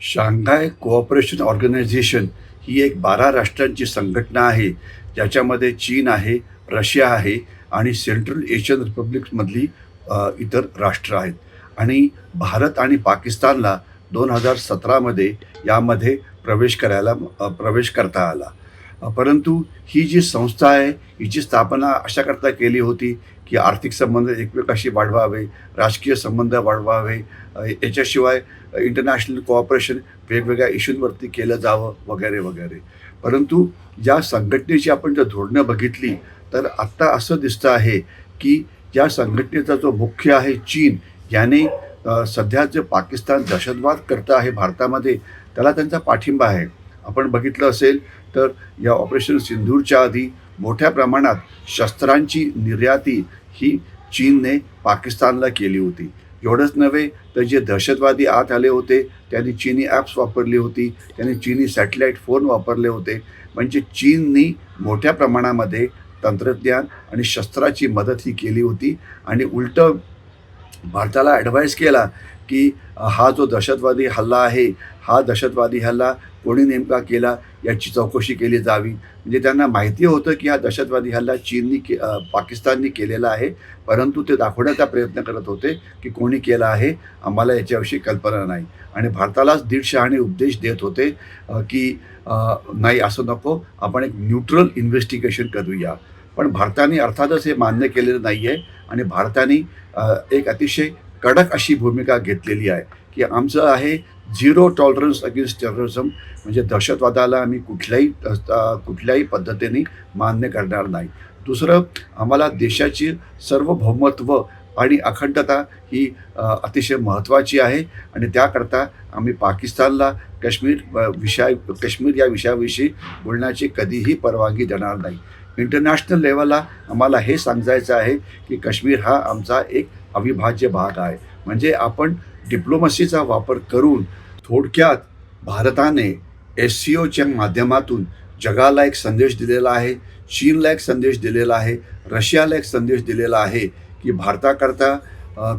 Shanghai cooperation organisation ही एक बारा राष्ट्रांची संघटना आहे. ज्याच्यामध्ये चीन आहे रशिया आहे आणि सेंट्रल एशियन रिपब्लिक्समधली इतर राष्ट्र आहेत. आणि भारत आणि पाकिस्तानला दोन हजार सतरामध्ये यामध्ये प्रवेश करायला प्रवेश करता आला. परंतु ही जी संस्था आहे हिची स्थापना अशाकरता केली होती की आर्थिक संबंध एकमेकाशी वाढवावे राजकीय संबंध वाढवावे याच्याशिवाय इंटरनॅशनल कोऑपरेशन वेगवेगळ्या इश्यूंवरती केलं जावं वगैरे वगैरे. परंतु ज्या संघटनेची आपण जर धोरणं बघितली तर आत्ता असं दिसतं आहे की या संघटनेचा जो मुख्य आहे चीन याने सध्या जे पाकिस्तान दहशतवाद करतं आहे भारतामध्ये त्याला त्यांचा पाठिंबा आहे. आपण बघितलं असेल तर या ऑपरेशन सिंधूरच्या आधी मोठ्या प्रमाणात शस्त्रांची निर्याती ही चीनने पाकिस्तानला केली होती. एवढंच नव्हे तर जे दहशतवादी आत आले होते त्यांनी चीनी ॲप्स वापरली होती त्यांनी चीनी सॅटेलाईट फोन वापरले होते. म्हणजे चीननी मोठ्या प्रमाणामध्ये तंत्रज्ञान आणि शस्त्राची मदत ही केली होती आणि उलटं भारताला ॲडवाईस केला की हा जो दहशतवादी हल्ला आहे हा दहशतवादी हल्ला कोणी नेमका केला याची चौकशी केली जावी. म्हणजे त्यांना माहिती होतं की हा दहशतवादी हल्ला चीननी के पाकिस्ताननी केलेला आहे परंतु ते दाखवण्याचा प्रयत्न करत होते की कोणी केला आहे आम्हाला याच्याविषयी कल्पना नाही. आणि भारतालाच दीड आणि उपदेश देत होते की नाही असं नको आपण एक न्यूट्रल इन्व्हेस्टिगेशन करूया. पण भारताने अर्थातच हे मान्य केलेलं नाही आहे आणि भारताने एक अतिशय कडक अशी भूमिका घेतलेली आहे की आमचं आहे झिरो टॉलरन्स अगेन्स्ट टेररिझम म्हणजे दहशतवादाला आम्ही कुठल्याही कुठल्याही पद्धतीने मान्य करणार नाही. दुसरं आम्हाला देशाची सार्वभौमत्व आणि अखंडता ही अतिशय महत्त्वाची आहे आणि त्याकरता आम्ही पाकिस्तानला काश्मीर विषया विषय काश्मीर या विषयाविषयी बोलण्याची कधीही परवानगी देणार नाही. इंटरनॅशनल लेवलला आम्हाला हे सांगायचं आहे की काश्मीर हा आमचा एक अविभाज्य भाग आहे. म्हणजे आपण डिप्लोमसीचा वापर करून थोडक्यात भारताने एस सी ओच्या माध्यमातून जगाला एक संदेश दिलेला आहे चीनला एक संदेश दिलेला आहे रशियाला एक संदेश दिलेला आहे की भारताकरता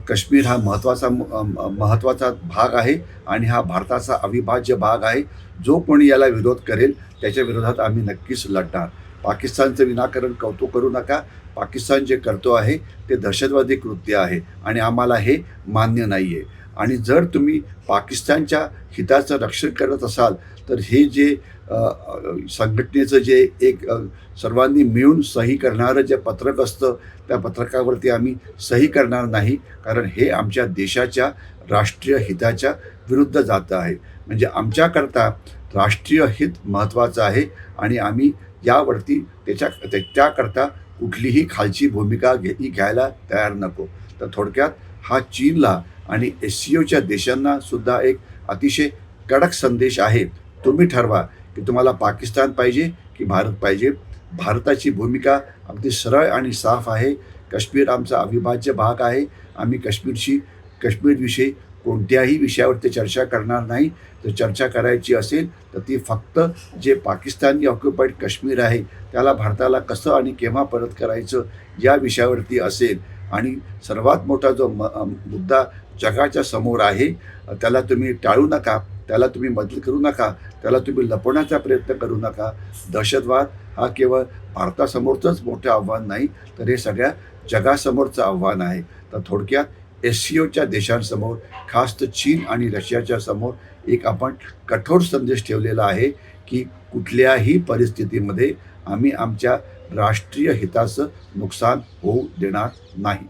काश्मीर हा महत्त्वाचा म- महत्त्वाचा भाग आहे आणि हा भारताचा अविभाज्य भाग आहे. जो कोणी याला विरोध करेल त्याच्या विरोधात आम्ही नक्कीच लढणार. पाकिस्तानचं विनाकारण कौतुक करू नका. पाकिस्तान जे करतो आहे ते दहशतवादी कृत्य आहे. आणि आम्हाला हे मान्य नाही आहे आणि जर तुम्ही पाकिस्तानच्या हिताचं रक्षण करत असाल तर हे जे संघटनेचं जे एक सर्वांनी मिळून सही करणारं जे पत्रक असतं त्या पत्रकावरती आम्ही सही करणार नाही कारण हे आमच्या देशाच्या राष्ट्रीय हिताच्या विरुद्ध जातं आहे. म्हणजे आमच्याकरता राष्ट्रीय हित महत्त्वाचं आहे आणि आम्ही यावरती त्याच्या त्याकरता कुठलीही खालची भूमिका घे घ्यायला तयार नको. तर थोडक्यात हा चीनला आणि एस सी ओच्या देशांना सुद्धा एक अतिशय कडक संदेश आहे. तुम्ही ठरवा की तुम्हाला पाकिस्तान पाहिजे की भारत पाहिजे. भारताची भूमिका अगदी सरळ आणि साफ आहे. काश्मीर आमचा अविभाज्य भाग आहे. आम्ही काश्मीरशी काश्मीरविषयी कोणत्याही विषयावरती चर्चा करणार नाही. जर चर्चा करायची असेल तर ती फक्त जे पाकिस्तानी ऑक्युपाईड काश्मीर आहे त्याला भारताला कसं आणि केव्हा परत करायचं या विषयावरती असेल. आणि सर्वात मोठा जो म मुद्दा जगाच्या समोर आहे त्याला तुम्ही टाळू नका त्याला तुम्ही मदत करू नका त्याला तुम्ही लपवण्याचा प्रयत्न करू नका. दहशतवाद हा केवळ भारतासमोरचंच मोठं आव्हान नाही तर हे सगळ्या जगासमोरचं आव्हान आहे. तर थोडक्यात एस सी ओच्या देशांसमोर खास तर चीन आणि रशियाच्या समोर एक आपण कठोर संदेश ठेवलेला आहे की कुठल्याही परिस्थितीमध्ये आम्ही आमच्या राष्ट्रीय हिताचं नुकसान होऊ देणार नाही.